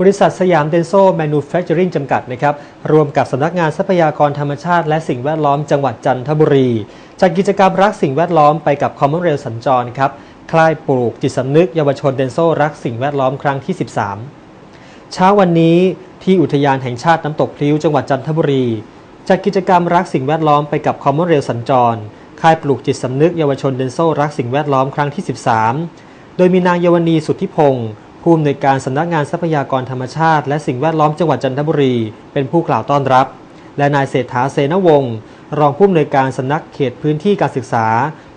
บริษัทสยามเดนโซแมนูแฟคเจอริงจำกัดนะครับรวมกับสำนักงานทรัพยากรธรรมชาติ และสิ่งแวดล้อมจังหวัดจันทบุรี จัดกิจกรรมรักสิ่งแวดล้อมไปกับคอมมอนเรลสัญจรครับคลายปลูกจิตสำนึกเยาวชนเดนโซรักสิ่งแวดล้อมครั้งที่ 13 เช้าวันนี้ที่อุทยานแห่งชาติน้ำตกพลิ้วจังหวัดจันทบุรี จัดกิจกรรมรักสิ่งแวดล้อมไปกับคอมมอนเรลสัญจรค่ายปลูกจิตสำนึกเยาวชนเดนโซรักสิ่งแวดล้อมครั้งที่ 13 โดยมีนางเยาวณีสุทธิพงศ์ ผู้อำนวยการสำนักงานทรัพยากรธรรมชาติ และสิ่งแวดล้อมจังหวัดจันทบุรี เป็นผู้กล่าวต้อนรับ และนายเศรษฐาเสนวงศ์รองผู้อำนวยการสำนักเขตพื้นที่การศึกษา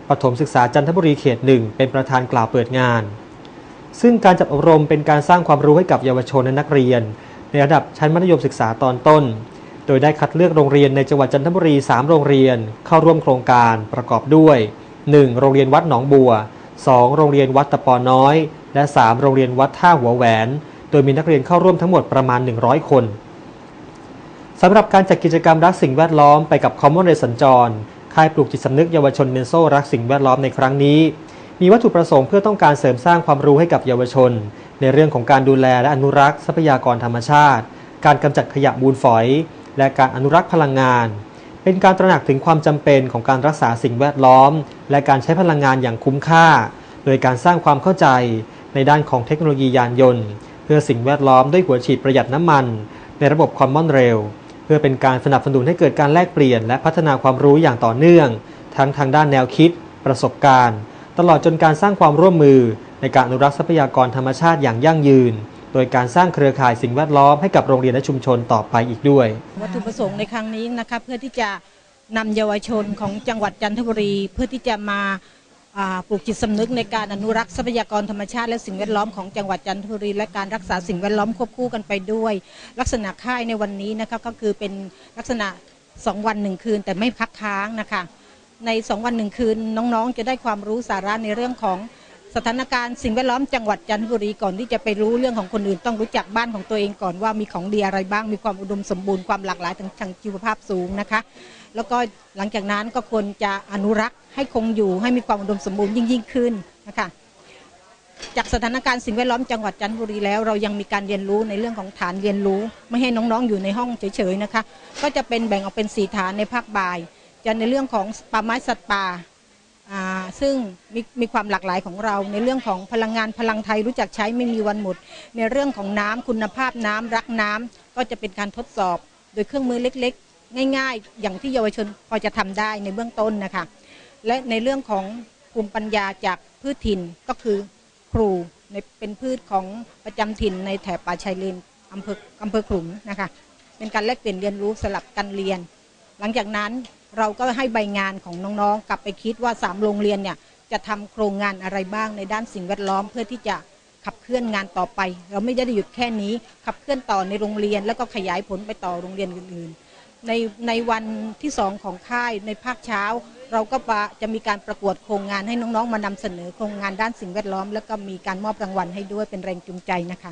ปฐมศึกษาจันทบุรีเขตหนึ่งเป็นประธานกล่าวเปิดงาน ซึ่งการจัดอบรมเป็นการสร้างความรู้ให้กับเยาวชนและนักเรียน ในระดับชั้นมัธยมศึกษาตอนต้น โดยได้คัดเลือกโรงเรียนในจังหวัดจันทบุรี 3 โรงเรียน เข้าร่วมโครงการประกอบด้วย 1. โรงเรียนวัดหนองบัว 2. โรงเรียนวัดตะปอน้อย และ 3 โรงเรียนวัดท่าหัวแหวน โดยมีนักเรียนเข้าร่วมทั้งหมดประมาณ 100 คนสำหรับการจัดกิจกรรมรักสิ่งแวดล้อมไปกับคอมมอนเรสัญจร ค่ายปลูกจิตสำนึกเยาวชนเมนโซรักสิ่งแวดล้อมในครั้งนี้ มีวัตถุประสงค์เพื่อต้องการเสริมสร้างความรู้ให้กับเยาวชน ในเรื่องของการดูแลและอนุรักษ์ทรัพยากรธรรมชาติ การกำจัดขยะมูลฝอย และการอนุรักษ์พลังงาน เป็นการตระหนักถึงความจำเป็นของการรักษาสิ่งแวดล้อม และการใช้พลังงานอย่างคุ้มค่า โดยการสร้างความเข้าใจ ในด้านของเทคโนโลยียานยนต์ เพื่อสิ่งแวดล้อมด้วยหัวฉีดประหยัดน้ำมัน ในระบบคอมมอนเรลเพื่อเป็นการสนับสนุนให้เกิดการแลกเปลี่ยน และพัฒนาความรู้อย่างต่อเนื่อง ทั้งทางด้านแนวคิด ประสบการณ์ ตลอดจนการสร้างความร่วมมือ ในการอนุรักษ์ทรัพยากรธรรมชาติอย่างยั่งยืน โดยการสร้างเครือข่ายสิ่งแวดล้อมให้กับโรงเรียนและชุมชนต่อไปอีกด้วย วัตถุประสงค์ในครั้งนี้นะคะเพื่อที่จะนำเยาวชนของจังหวัดจันทบุรี เพื่อที่จะมาอ่า ปลูกจิตสำนึกในการอนุรักษ์ทรัพยากรธรรมชาติและสิ่งแวดล้อมของจังหวัดจันทบุรีและการรักษาสิ่งแวดล้อมควบคู่กันไปด้วย ลักษณะค่ายในวันนี้นะคะก็คือเป็นลักษณะ 2 วันหนึ่งคืน แต่ไม่พักค้างนะคะใน 2 วันหนึ่งคืนน้องๆ จะได้ความรู้สาระในเรื่องของ สถานการณ์สิ่งแวดล้อมจังหวัดจันทบุรีก่อนที่จะไปรู้เรื่องของคนอื่นต้องรู้จักบ้านของตัวเองก่อนว่ามีของดีอะไรบ้าง มีความอุดมสมบูรณ์ความหลากหลายทางทางชีวภาพสูงนะคะ แล้วก็หลังจากนั้นก็ควรจะอนุรักษ์ให้คงอยู่ให้มีความอุดมสมบูรณ์ยิ่งยิ่งขึ้นนะคะจากสถานการณ์สิ่งแวดล้อมจังหวัดจันทบุรีแล้วเรายังมีการเรียนรู้ในเรื่องของฐานเรียนรู้ ไม่ให้น้องๆอยู่ในห้องเฉยๆนะคะ ก็จะเป็นแบ่งออกเป็นสีฐานในภาคบ่าย จะในเรื่องของป่าไม้สัตว์ป่า ซึ่งมีมีความหลากหลายของเรา ในเรื่องของพลังงานพลังไทยรู้จักใช้ไม่มีวันหมด ในเรื่องของน้ำคุณภาพน้ำรักน้ำก็จะเป็นการทดสอบ โดยเครื่องมือเล็ก ๆ ง่าย ๆ อย่างที่เยาวชนพอจะทำได้ในเบื้องต้นนะคะ และในเรื่องของภูมิปัญญาจากพืชถิ่นก็คือครูในเป็นพืชของประจำถิ่นในแถบป่าชายเลนอำเภออำเภอขลุงนะคะ เป็นการแลกเปลี่ยนเรียนรู้สลับกันเรียน หลังจากนั้น เราก็ให้ใบงานของน้องๆ กลับไปคิดว่าสามโรงเรียนเนี่ยจะทำโครงงานอะไรบ้างในด้านสิ่งแวดล้อมเพื่อที่จะขับเคลื่อนงานต่อไป เราไม่ได้หยุดแค่นี้ ขับเคลื่อนต่อในโรงเรียน แล้วก็ขยายผลไปต่อโรงเรียนอื่นๆ ในในวันที่สองของค่ายในภาคเช้า เราก็จะมีการประกวดโครงงานให้น้องๆ มานำเสนอโครงงานด้านสิ่งแวดล้อม แล้วก็มีการมอบรางวัลให้ด้วยเป็นแรงจูงใจนะคะ